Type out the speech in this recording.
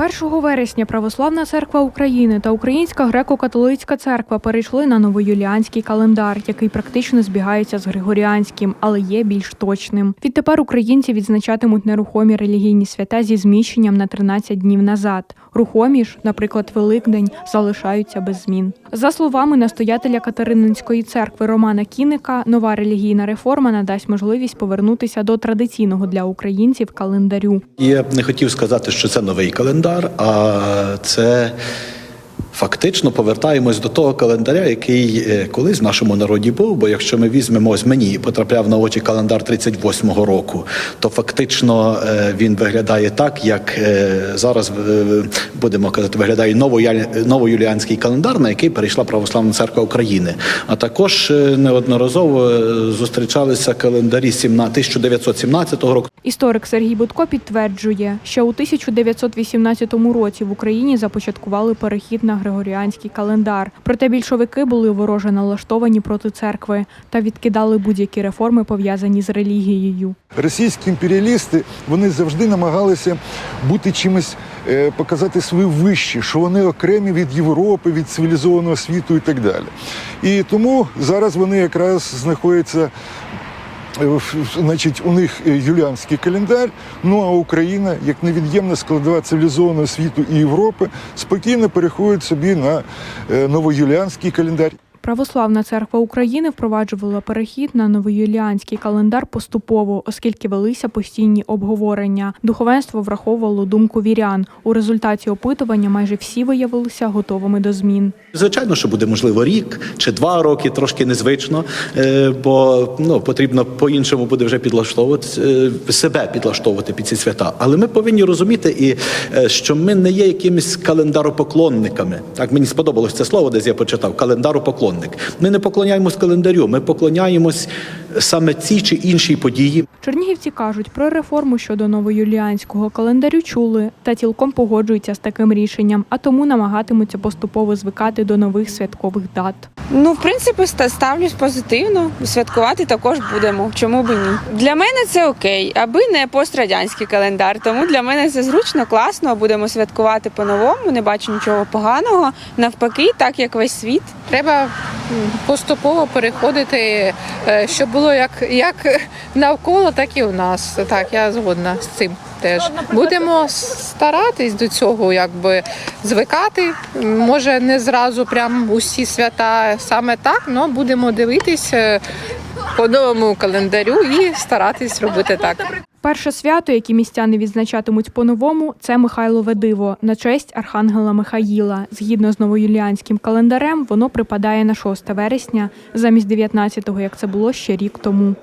1 вересня Православна церква України та Українська греко-католицька церква перейшли на новоюліанський календар, який практично збігається з григоріанським, але є більш точним. Відтепер українці відзначатимуть нерухомі релігійні свята зі зміщенням на 13 днів назад. Рухомі ж, наприклад, Великдень, залишаються без змін. За словами настоятеля Катерининської церкви Романа Кіника, нова релігійна реформа надасть можливість повернутися до традиційного для українців календарю. Я не хотів сказати, що це новий календар, а це фактично повертаємось до того календаря, який е, колись в нашому народі був. Бо якщо ми візьмемо ось мені потрапляв на очі календар 38-го року, то фактично е, він виглядає так, як е, зараз будемо казати, виглядає новоюліанський календар, на який перейшла Православна церква України. А також неодноразово зустрічалися календарі 17 1917 року. Історик Сергій Будко підтверджує, що у 1918 році в Україні започаткували перехід на григоріанський календар. Проте більшовики були вороже налаштовані проти церкви та відкидали будь-які реформи пов'язані з релігією. Російські імперіалісти вони завжди намагалися бути чимось, е, показати свої вищі, що вони окремі від Європи, від цивілізованого світу і так далі. І тому зараз вони якраз знаходяться. Е, Значить, у них е, юліанський календар. Ну а Україна, як невід'ємна складова цивілізованого світу і Європи, спокійно переходить собі на е, новоюліанський календар. Православна церква України впроваджувала перехід на новоюліанський календар поступово, оскільки велися постійні обговорення. Духовенство враховувало думку вірян. У результаті опитування майже всі виявилися готовими до змін. Звичайно, що буде можливо рік чи два роки, трошки незвично, е, бо ну потрібно по-іншому буде вже підлаштовувати е, себе підлаштовувати під ці свята. Але ми повинні розуміти, і е, що ми не є якимись календаропоклонниками. Так мені сподобалось це слово, десь я почитав календаропоклонник. Ми не поклоняємось календарю, ми поклоняємось саме цій чи іншій події. Чернігівці кажуть, про реформу щодо новоюліанського календарю чули та цілком погоджуються з таким рішенням, а тому намагатимуться поступово звикати до нових святкових дат. Ну, в принципі, ста- ставлюсь позитивно. Святкувати також будемо. Чому б і ні? Для мене це окей, аби не пострадянський календар. Тому для мене це зручно, класно. Будемо святкувати по-новому. Не бачу нічого поганого. Навпаки, так як весь світ. Треба поступово переходити, е, щоб було як, як навколо, так і у нас. Так, я згодна з цим теж. Будемо старатись до цього, якби звикати. Може, не зразу прям усі свята саме так, але будемо дивитись е, по новому календарю і старатись робити так. Перше свято, яке містяни відзначатимуть по-новому, це Михайлове диво на честь архангела Михаїла. Згідно з новоюліанським календарем, воно припадає на 6 вересня замість 19-го, як це було ще рік тому.